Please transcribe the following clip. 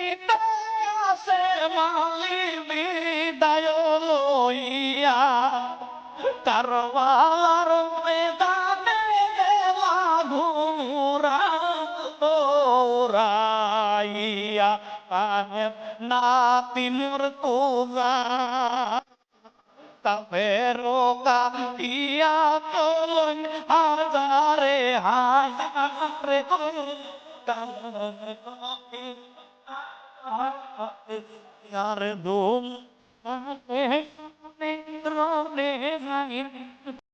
যাইতে আসে মালি বিদায় লইয়া কারবার মেদানে দেওয়া ঘুরা দৌড়াইয়া নাতি মুর্তুজা কাফেরো কাহিয়া তোলন হাজারে হাজারে यार யாரதும்